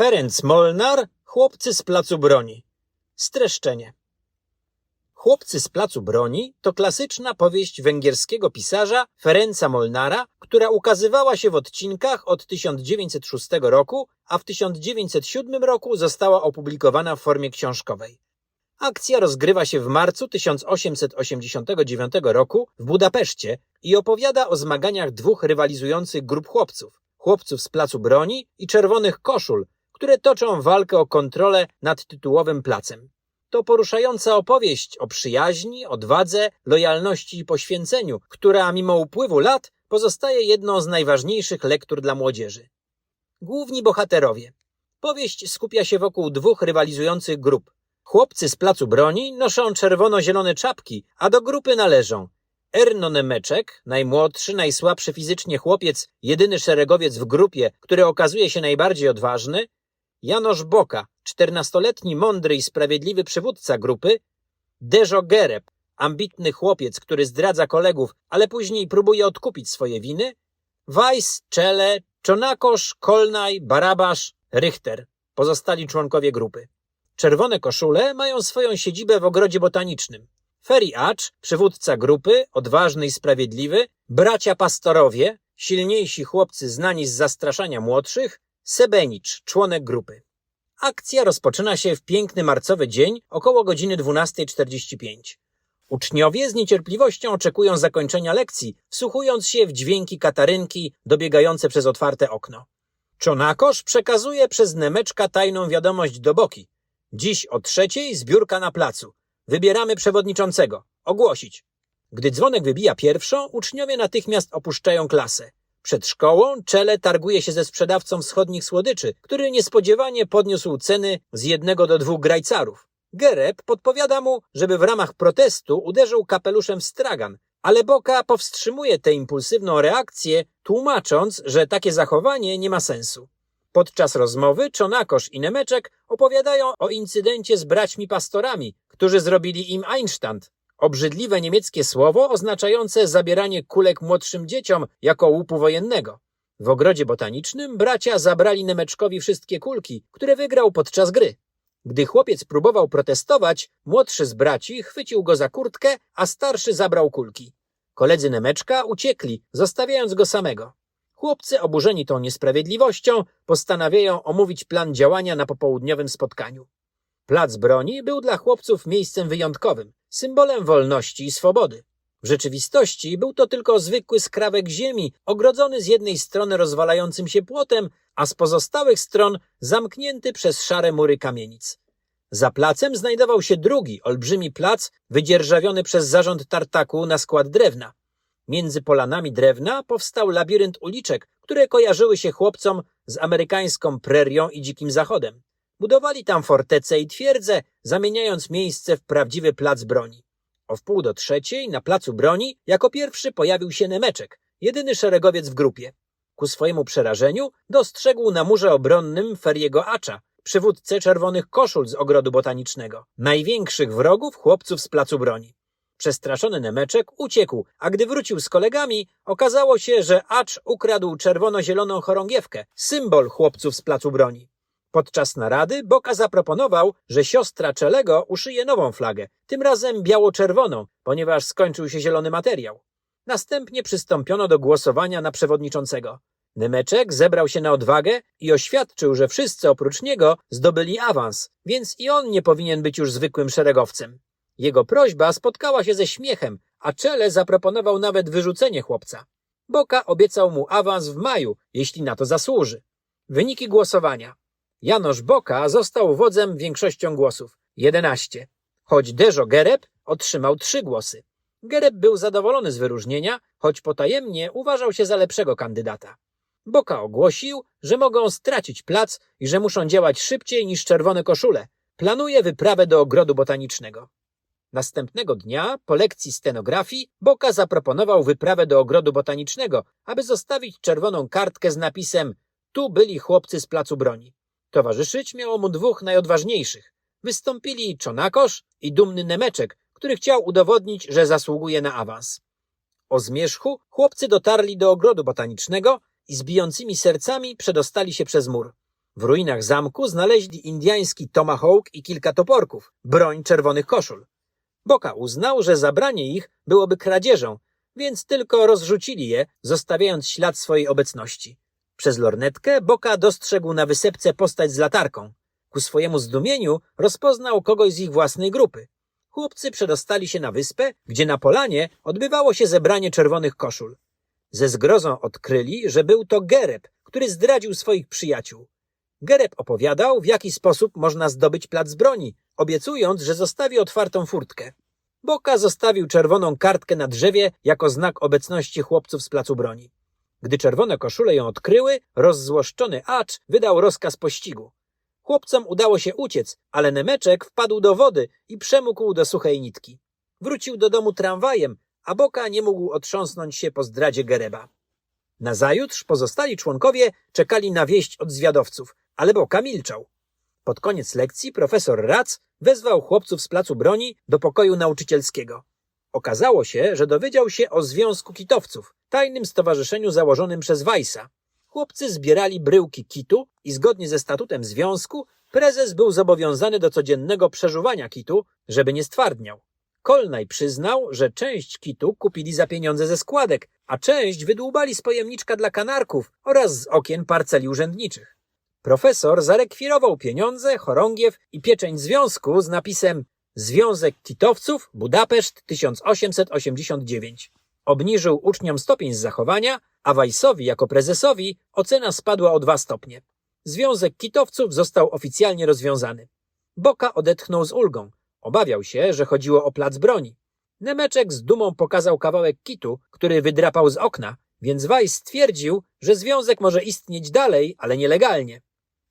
Ferenc Molnar, Chłopcy z Placu Broni. Streszczenie. Chłopcy z Placu Broni to klasyczna powieść węgierskiego pisarza Ferenca Molnara, która ukazywała się w odcinkach od 1906 roku, a w 1907 roku została opublikowana w formie książkowej. Akcja rozgrywa się w marcu 1889 roku w Budapeszcie i opowiada o zmaganiach dwóch rywalizujących grup chłopców, chłopców z Placu Broni i Czerwonych Koszul, które toczą walkę o kontrolę nad tytułowym placem. To poruszająca opowieść o przyjaźni, odwadze, lojalności i poświęceniu, która mimo upływu lat pozostaje jedną z najważniejszych lektur dla młodzieży. Główni bohaterowie. Powieść skupia się wokół dwóch rywalizujących grup. Chłopcy z placu broni noszą czerwono-zielone czapki, a do grupy należą Erno Nemeczek, najmłodszy, najsłabszy fizycznie chłopiec, jedyny szeregowiec w grupie, który okazuje się najbardziej odważny, Janosz Boka, czternastoletni mądry i sprawiedliwy przywódca grupy, Dejo Gereb, ambitny chłopiec, który zdradza kolegów, ale później próbuje odkupić swoje winy, Weiss, Czele, Czonakosz, Kolnaj, Barabasz, Richter, pozostali członkowie grupy. Czerwone koszule mają swoją siedzibę w ogrodzie botanicznym. Ferry Acz, przywódca grupy, odważny i sprawiedliwy, bracia pastorowie, silniejsi chłopcy znani z zastraszania młodszych, Sebenicz, członek grupy. Akcja rozpoczyna się w piękny marcowy dzień około godziny 12.45. Uczniowie z niecierpliwością oczekują zakończenia lekcji, wsłuchując się w dźwięki katarynki dobiegające przez otwarte okno. Czonakosz przekazuje przez Nemeczka tajną wiadomość do Boki. Dziś o trzeciej zbiórka na placu. Wybieramy przewodniczącego. Ogłosić. Gdy dzwonek wybija pierwszą, uczniowie natychmiast opuszczają klasę. Przed szkołą Czele targuje się ze sprzedawcą wschodnich słodyczy, który niespodziewanie podniósł ceny z jednego do dwóch grajcarów. Gereb podpowiada mu, żeby w ramach protestu uderzył kapeluszem w stragan, ale Boka powstrzymuje tę impulsywną reakcję, tłumacząc, że takie zachowanie nie ma sensu. Podczas rozmowy Czonakosz i Nemeczek opowiadają o incydencie z braćmi pastorami, którzy zrobili im Einstand, obrzydliwe niemieckie słowo oznaczające zabieranie kulek młodszym dzieciom jako łupu wojennego. W ogrodzie botanicznym bracia zabrali Nemeczkowi wszystkie kulki, które wygrał podczas gry. Gdy chłopiec próbował protestować, młodszy z braci chwycił go za kurtkę, a starszy zabrał kulki. Koledzy Nemeczka uciekli, zostawiając go samego. Chłopcy, oburzeni tą niesprawiedliwością, postanawiają omówić plan działania na popołudniowym spotkaniu. Plac broni był dla chłopców miejscem wyjątkowym, symbolem wolności i swobody. W rzeczywistości był to tylko zwykły skrawek ziemi, ogrodzony z jednej strony rozwalającym się płotem, a z pozostałych stron zamknięty przez szare mury kamienic. Za placem znajdował się drugi, olbrzymi plac, wydzierżawiony przez zarząd tartaku na skład drewna. Między polanami drewna powstał labirynt uliczek, które kojarzyły się chłopcom z amerykańską prerią i dzikim zachodem. Budowali tam fortece i twierdze, zamieniając miejsce w prawdziwy plac broni. O wpół do trzeciej na placu broni jako pierwszy pojawił się Nemeczek, jedyny szeregowiec w grupie. Ku swojemu przerażeniu dostrzegł na murze obronnym Feriego Acza, przywódcę czerwonych koszul z ogrodu botanicznego, największych wrogów chłopców z placu broni. Przestraszony Nemeczek uciekł, a gdy wrócił z kolegami, okazało się, że Acz ukradł czerwono-zieloną chorągiewkę, symbol chłopców z placu broni. Podczas narady Boka zaproponował, że siostra Czelego uszyje nową flagę, tym razem biało-czerwoną, ponieważ skończył się zielony materiał. Następnie przystąpiono do głosowania na przewodniczącego. Nemeczek zebrał się na odwagę i oświadczył, że wszyscy oprócz niego zdobyli awans, więc i on nie powinien być już zwykłym szeregowcem. Jego prośba spotkała się ze śmiechem, a Czele zaproponował nawet wyrzucenie chłopca. Boka obiecał mu awans w maju, jeśli na to zasłuży. Wyniki głosowania. Janosz Boka został wodzem większością głosów 11, choć Dejo Gereb otrzymał 3 głosy. Gereb był zadowolony z wyróżnienia, choć potajemnie uważał się za lepszego kandydata. Boka ogłosił, że mogą stracić plac i że muszą działać szybciej niż czerwone koszule. Planuje wyprawę do ogrodu botanicznego. Następnego dnia, po lekcji stenografii, Boka zaproponował wyprawę do ogrodu botanicznego, aby zostawić czerwoną kartkę z napisem Tu byli chłopcy z placu broni. Towarzyszyć miało mu dwóch najodważniejszych. Wystąpili Czonakosz i dumny Nemeczek, który chciał udowodnić, że zasługuje na awans. O zmierzchu chłopcy dotarli do ogrodu botanicznego i z bijącymi sercami przedostali się przez mur. W ruinach zamku znaleźli indiański tomahawk i kilka toporków, broń czerwonych koszul. Boka uznał, że zabranie ich byłoby kradzieżą, więc tylko rozrzucili je, zostawiając ślad swojej obecności. Przez lornetkę Boka dostrzegł na wysepce postać z latarką. Ku swojemu zdumieniu rozpoznał kogoś z ich własnej grupy. Chłopcy przedostali się na wyspę, gdzie na polanie odbywało się zebranie czerwonych koszul. Ze zgrozą odkryli, że był to Gereb, który zdradził swoich przyjaciół. Gereb opowiadał, w jaki sposób można zdobyć plac broni, obiecując, że zostawi otwartą furtkę. Boka zostawił czerwoną kartkę na drzewie jako znak obecności chłopców z placu broni. Gdy czerwone koszule ją odkryły, rozzłoszczony Acz wydał rozkaz pościgu. Chłopcom udało się uciec, ale Nemeczek wpadł do wody i przemógł do suchej nitki. Wrócił do domu tramwajem, a Boka nie mógł otrząsnąć się po zdradzie Gereba. Nazajutrz pozostali członkowie czekali na wieść od zwiadowców, ale Boka milczał. Pod koniec lekcji profesor Rac wezwał chłopców z placu broni do pokoju nauczycielskiego. Okazało się, że dowiedział się o Związku Kitowców, tajnym stowarzyszeniu założonym przez Weissa. Chłopcy zbierali bryłki kitu i zgodnie ze statutem związku prezes był zobowiązany do codziennego przeżuwania kitu, żeby nie stwardniał. Kolnaj przyznał, że część kitu kupili za pieniądze ze składek, a część wydłubali z pojemniczka dla kanarków oraz z okien parceli urzędniczych. Profesor zarekwirował pieniądze, chorągiew i pieczęć związku z napisem Związek Kitowców, Budapeszt 1889. Obniżył uczniom stopień z zachowania, a Weissowi jako prezesowi ocena spadła o dwa stopnie. Związek Kitowców został oficjalnie rozwiązany. Boka odetchnął z ulgą. Obawiał się, że chodziło o plac broni. Nemeczek z dumą pokazał kawałek kitu, który wydrapał z okna, więc Weiss stwierdził, że związek może istnieć dalej, ale nielegalnie.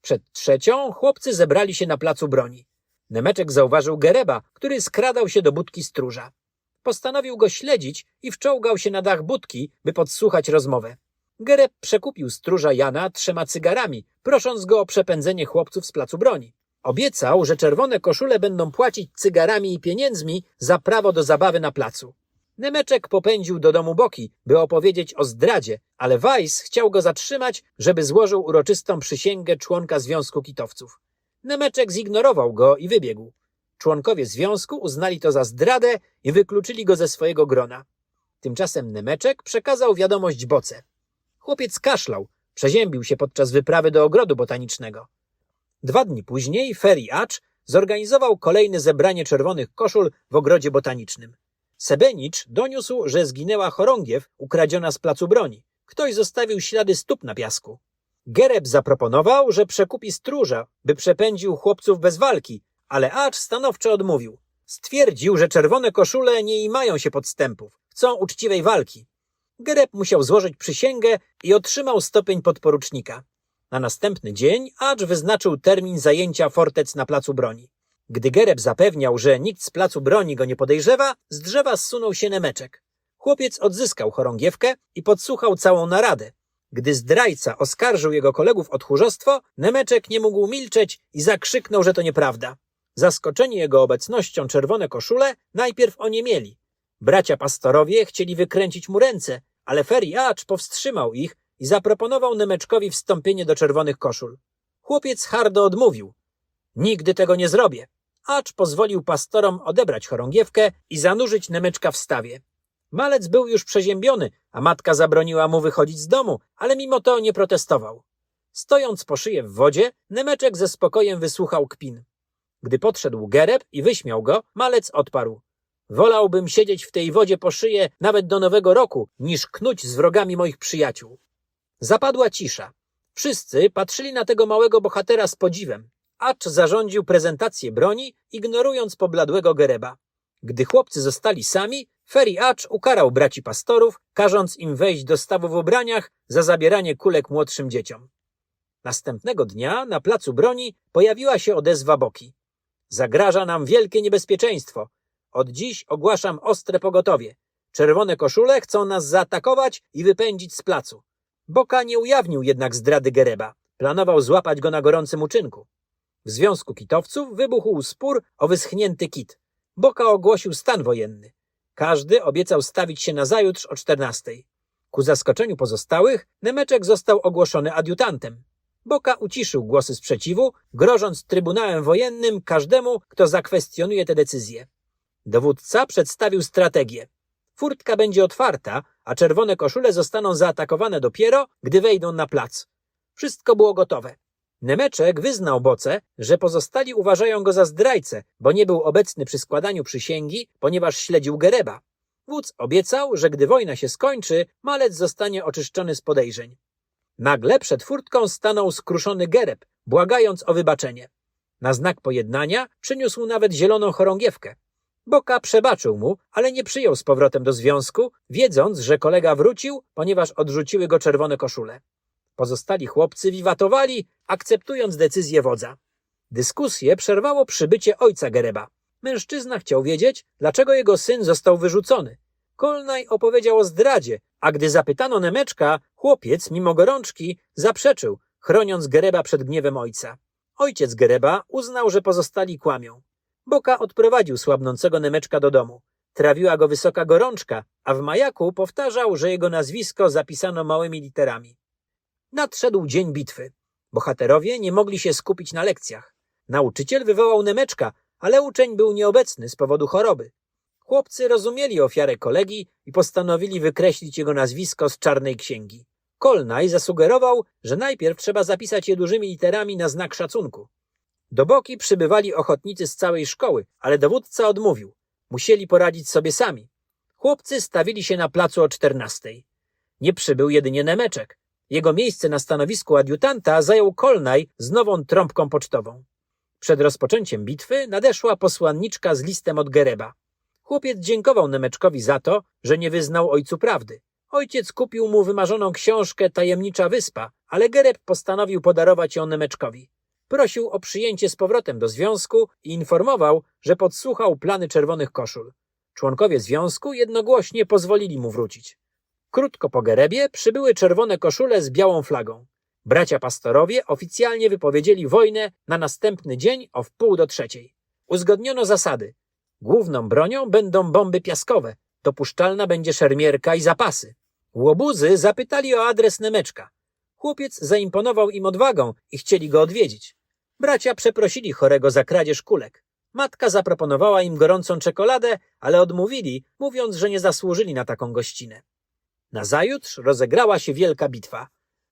Przed trzecią chłopcy zebrali się na placu broni. Nemeczek zauważył Gereba, który skradał się do budki stróża. Postanowił go śledzić i wczołgał się na dach budki, by podsłuchać rozmowę. Gereb przekupił stróża Jana trzema cygarami, prosząc go o przepędzenie chłopców z placu broni. Obiecał, że czerwone koszule będą płacić cygarami i pieniędzmi za prawo do zabawy na placu. Nemeczek popędził do domu Boki, by opowiedzieć o zdradzie, ale Weiss chciał go zatrzymać, żeby złożył uroczystą przysięgę członka Związku Kitowców. Nemeczek zignorował go i wybiegł. Członkowie związku uznali to za zdradę i wykluczyli go ze swojego grona. Tymczasem Nemeczek przekazał wiadomość Boce. Chłopiec kaszlał, przeziębił się podczas wyprawy do ogrodu botanicznego. Dwa dni później Ferry Acz zorganizował kolejne zebranie czerwonych koszul w ogrodzie botanicznym. Sebenicz doniósł, że zginęła chorągiew ukradziona z placu broni. Ktoś zostawił ślady stóp na piasku. Gereb zaproponował, że przekupi stróża, by przepędził chłopców bez walki, ale Acz stanowczo odmówił. Stwierdził, że czerwone koszule nie imają się podstępów, chcą uczciwej walki. Gereb musiał złożyć przysięgę i otrzymał stopień podporucznika. Na następny dzień Acz wyznaczył termin zajęcia fortec na placu broni. Gdy Gereb zapewniał, że nikt z placu broni go nie podejrzewa, z drzewa zsunął się Nemeczek. Chłopiec odzyskał chorągiewkę i podsłuchał całą naradę. Gdy zdrajca oskarżył jego kolegów o tchórzostwo, Nemeczek nie mógł milczeć i zakrzyknął, że to nieprawda. Zaskoczeni jego obecnością czerwone koszule najpierw oniemieli. Bracia pastorowie chcieli wykręcić mu ręce, ale Ferry Acz powstrzymał ich i zaproponował Nemeczkowi wstąpienie do czerwonych koszul. Chłopiec hardo odmówił. Nigdy tego nie zrobię. Acz pozwolił pastorom odebrać chorągiewkę i zanurzyć Nemeczka w stawie. Malec był już przeziębiony, a matka zabroniła mu wychodzić z domu, ale mimo to nie protestował. Stojąc po szyję w wodzie, Nemeczek ze spokojem wysłuchał kpin. Gdy podszedł Gereb i wyśmiał go, malec odparł. Wolałbym siedzieć w tej wodzie po szyję nawet do nowego roku, niż knuć z wrogami moich przyjaciół. Zapadła cisza. Wszyscy patrzyli na tego małego bohatera z podziwem. Acz zarządził prezentację broni, ignorując pobladłego Gereba. Gdy chłopcy zostali sami, Ferry Acz ukarał braci pastorów, każąc im wejść do stawu w ubraniach za zabieranie kulek młodszym dzieciom. Następnego dnia na placu broni pojawiła się odezwa Boki. Zagraża nam wielkie niebezpieczeństwo. Od dziś ogłaszam ostre pogotowie. Czerwone koszule chcą nas zaatakować i wypędzić z placu. Boka nie ujawnił jednak zdrady Gereba. Planował złapać go na gorącym uczynku. W Związku Kitowców wybuchł spór o wyschnięty kit. Boka ogłosił stan wojenny. Każdy obiecał stawić się na zajutrz o czternastej. Ku zaskoczeniu pozostałych, Nemeczek został ogłoszony adiutantem. Boka uciszył głosy sprzeciwu, grożąc trybunałem wojennym każdemu, kto zakwestionuje te decyzje. Dowódca przedstawił strategię. Furtka będzie otwarta, a czerwone koszule zostaną zaatakowane dopiero, gdy wejdą na plac. Wszystko było gotowe. Nemeczek wyznał Boce, że pozostali uważają go za zdrajcę, bo nie był obecny przy składaniu przysięgi, ponieważ śledził Gereba. Wódz obiecał, że gdy wojna się skończy, malec zostanie oczyszczony z podejrzeń. Nagle przed furtką stanął skruszony Gereb, błagając o wybaczenie. Na znak pojednania przyniósł nawet zieloną chorągiewkę. Boka przebaczył mu, ale nie przyjął z powrotem do związku, wiedząc, że kolega wrócił, ponieważ odrzuciły go czerwone koszule. Pozostali chłopcy wiwatowali, akceptując decyzję wodza. Dyskusję przerwało przybycie ojca Gereba. Mężczyzna chciał wiedzieć, dlaczego jego syn został wyrzucony. Kolnaj opowiedział o zdradzie, a gdy zapytano Nemeczka, chłopiec, mimo gorączki, zaprzeczył, chroniąc Gereba przed gniewem ojca. Ojciec Gereba uznał, że pozostali kłamią. Boka odprowadził słabnącego Nemeczka do domu. Trawiła go wysoka gorączka, a w majaku powtarzał, że jego nazwisko zapisano małymi literami. Nadszedł dzień bitwy. Bohaterowie nie mogli się skupić na lekcjach. Nauczyciel wywołał Nemeczka, ale uczeń był nieobecny z powodu choroby. Chłopcy rozumieli ofiarę kolegi i postanowili wykreślić jego nazwisko z czarnej księgi. Kolnaj zasugerował, że najpierw trzeba zapisać je dużymi literami na znak szacunku. Do boki przybywali ochotnicy z całej szkoły, ale dowódca odmówił. Musieli poradzić sobie sami. Chłopcy stawili się na placu o czternastej. Nie przybył jedynie Nemeczek. Jego miejsce na stanowisku adiutanta zajął Kolnaj z nową trąbką pocztową. Przed rozpoczęciem bitwy nadeszła posłanniczka z listem od Gereba. Chłopiec dziękował Nemeczkowi za to, że nie wyznał ojcu prawdy. Ojciec kupił mu wymarzoną książkę Tajemnicza Wyspa, ale Gereb postanowił podarować ją Nemeczkowi. Prosił o przyjęcie z powrotem do związku i informował, że podsłuchał plany czerwonych koszul. Członkowie związku jednogłośnie pozwolili mu wrócić. Krótko po Gerebie przybyły czerwone koszule z białą flagą. Bracia pastorowie oficjalnie wypowiedzieli wojnę na następny dzień o wpół do trzeciej. Uzgodniono zasady. Główną bronią będą bomby piaskowe, dopuszczalna będzie szermierka i zapasy. Łobuzy zapytali o adres Nemeczka. Chłopiec zaimponował im odwagą i chcieli go odwiedzić. Bracia przeprosili chorego za kradzież kulek. Matka zaproponowała im gorącą czekoladę, ale odmówili, mówiąc, że nie zasłużyli na taką gościnę. Nazajutrz rozegrała się wielka bitwa.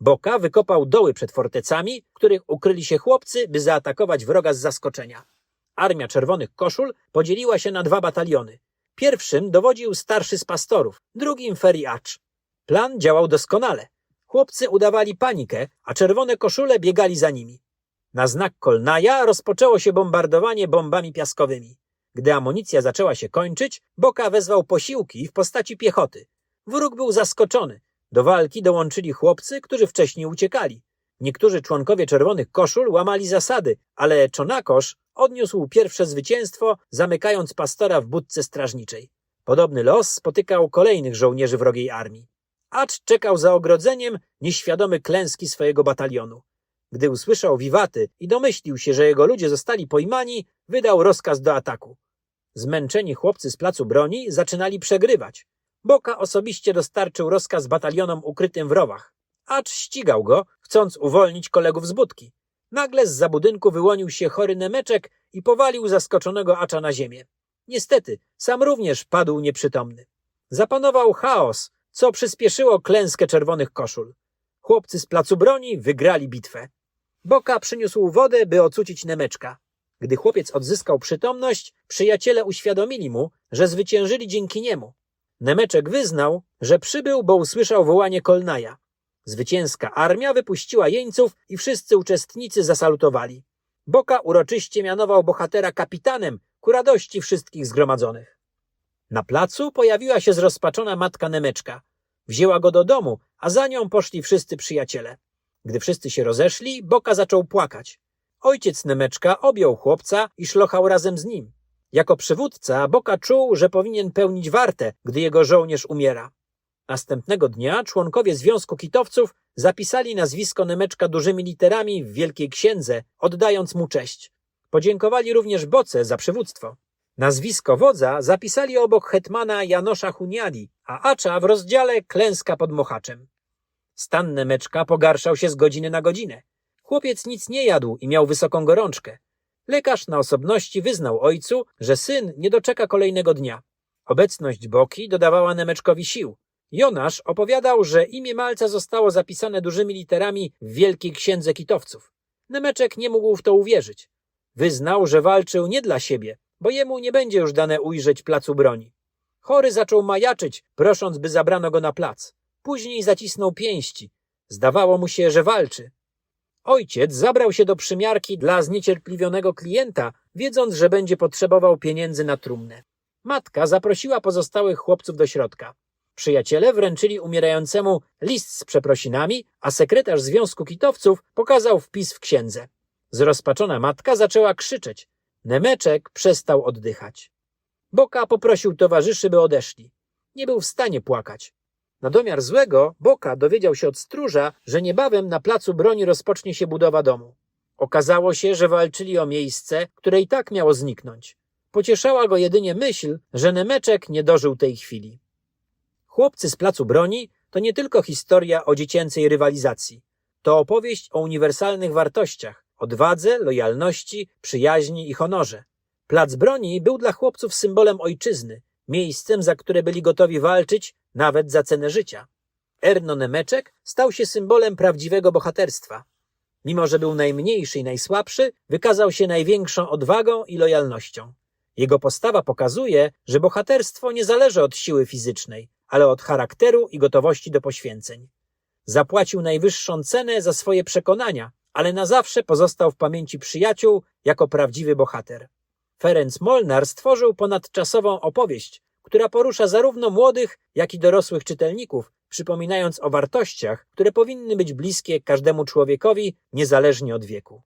Boka wykopał doły przed fortecami, w których ukryli się chłopcy, by zaatakować wroga z zaskoczenia. Armia Czerwonych Koszul podzieliła się na dwa bataliony. Pierwszym dowodził starszy z pastorów, drugim Feriacz. Plan działał doskonale. Chłopcy udawali panikę, a czerwone koszule biegali za nimi. Na znak Kolnaja rozpoczęło się bombardowanie bombami piaskowymi. Gdy amunicja zaczęła się kończyć, Boka wezwał posiłki w postaci piechoty. Wróg był zaskoczony. Do walki dołączyli chłopcy, którzy wcześniej uciekali. Niektórzy członkowie czerwonych koszul łamali zasady, ale Czonakosz odniósł pierwsze zwycięstwo, zamykając pastora w budce strażniczej. Podobny los spotykał kolejnych żołnierzy wrogiej armii. Acz czekał za ogrodzeniem, nieświadomy klęski swojego batalionu. Gdy usłyszał wiwaty i domyślił się, że jego ludzie zostali pojmani, wydał rozkaz do ataku. Zmęczeni chłopcy z placu broni zaczynali przegrywać. Boka osobiście dostarczył rozkaz batalionom ukrytym w rowach. Acz ścigał go, chcąc uwolnić kolegów z budki. Nagle z za budynku wyłonił się chory Nemeczek i powalił zaskoczonego Acza na ziemię. Niestety, sam również padł nieprzytomny. Zapanował chaos, co przyspieszyło klęskę czerwonych koszul. Chłopcy z placu broni wygrali bitwę. Boka przyniósł wodę, by ocucić Nemeczka. Gdy chłopiec odzyskał przytomność, przyjaciele uświadomili mu, że zwyciężyli dzięki niemu. Nemeczek wyznał, że przybył, bo usłyszał wołanie Kolnaja. Zwycięska armia wypuściła jeńców i wszyscy uczestnicy zasalutowali. Boka uroczyście mianował bohatera kapitanem ku radości wszystkich zgromadzonych. Na placu pojawiła się zrozpaczona matka Nemeczka. Wzięła go do domu, a za nią poszli wszyscy przyjaciele. Gdy wszyscy się rozeszli, Boka zaczął płakać. Ojciec Nemeczka objął chłopca i szlochał razem z nim. Jako przywódca Boka czuł, że powinien pełnić wartę, gdy jego żołnierz umiera. Następnego dnia członkowie Związku Kitowców zapisali nazwisko Nemeczka dużymi literami w Wielkiej Księdze, oddając mu cześć. Podziękowali również Boce za przywództwo. Nazwisko wodza zapisali obok hetmana Janosza Huniadi, a Acza w rozdziale Klęska pod Mochaczem. Stan Nemeczka pogarszał się z godziny na godzinę. Chłopiec nic nie jadł i miał wysoką gorączkę. Lekarz na osobności wyznał ojcu, że syn nie doczeka kolejnego dnia. Obecność Boki dodawała Nemeczkowi sił. Jonasz opowiadał, że imię malca zostało zapisane dużymi literami w Wielkiej Księdze Kitowców. Nemeczek nie mógł w to uwierzyć. Wyznał, że walczył nie dla siebie, bo jemu nie będzie już dane ujrzeć placu broni. Chory zaczął majaczyć, prosząc, by zabrano go na plac. Później zacisnął pięści. Zdawało mu się, że walczy. Ojciec zabrał się do przymiarki dla zniecierpliwionego klienta, wiedząc, że będzie potrzebował pieniędzy na trumnę. Matka zaprosiła pozostałych chłopców do środka. Przyjaciele wręczyli umierającemu list z przeprosinami, a sekretarz Związku Kitowców pokazał wpis w księdze. Zrozpaczona matka zaczęła krzyczeć. Nemeczek przestał oddychać. Boka poprosił towarzyszy, by odeszli. Nie był w stanie płakać. Na domiar złego Boka dowiedział się od stróża, że niebawem na placu broni rozpocznie się budowa domu. Okazało się, że walczyli o miejsce, które i tak miało zniknąć. Pocieszała go jedynie myśl, że Nemeczek nie dożył tej chwili. Chłopcy z placu broni to nie tylko historia o dziecięcej rywalizacji. To opowieść o uniwersalnych wartościach, odwadze, lojalności, przyjaźni i honorze. Plac broni był dla chłopców symbolem ojczyzny, miejscem, za które byli gotowi walczyć, nawet za cenę życia. Erno Nemeczek stał się symbolem prawdziwego bohaterstwa. Mimo, że był najmniejszy i najsłabszy, wykazał się największą odwagą i lojalnością. Jego postawa pokazuje, że bohaterstwo nie zależy od siły fizycznej, ale od charakteru i gotowości do poświęceń. Zapłacił najwyższą cenę za swoje przekonania, ale na zawsze pozostał w pamięci przyjaciół jako prawdziwy bohater. Ferenc Molnar stworzył ponadczasową opowieść, która porusza zarówno młodych, jak i dorosłych czytelników, przypominając o wartościach, które powinny być bliskie każdemu człowiekowi, niezależnie od wieku.